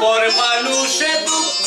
পর মানুষে দুঃখ।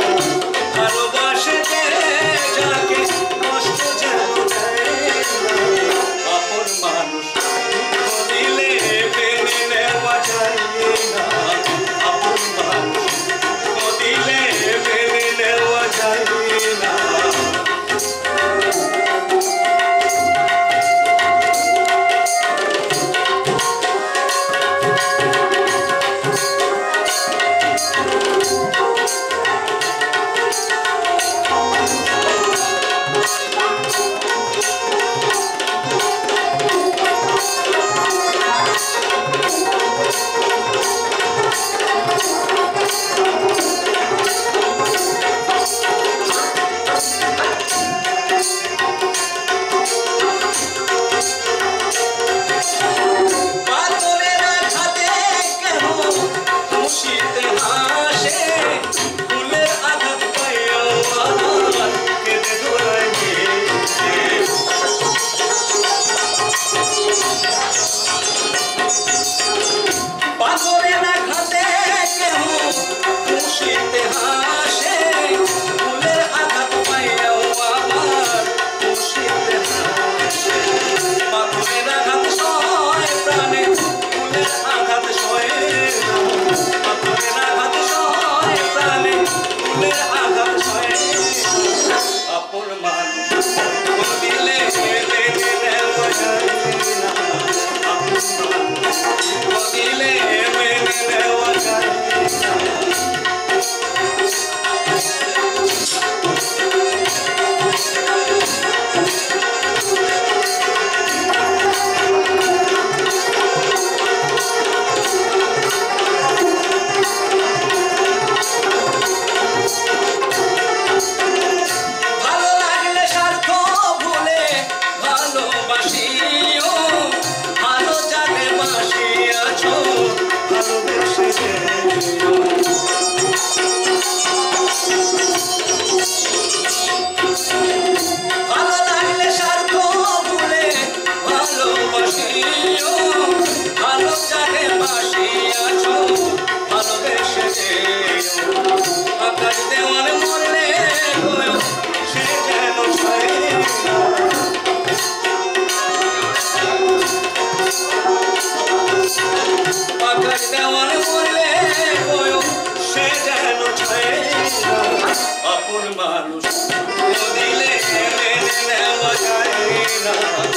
দেওয়ার মরলে সে যেন আপন মানুষ দিলে দেওয়া যায় না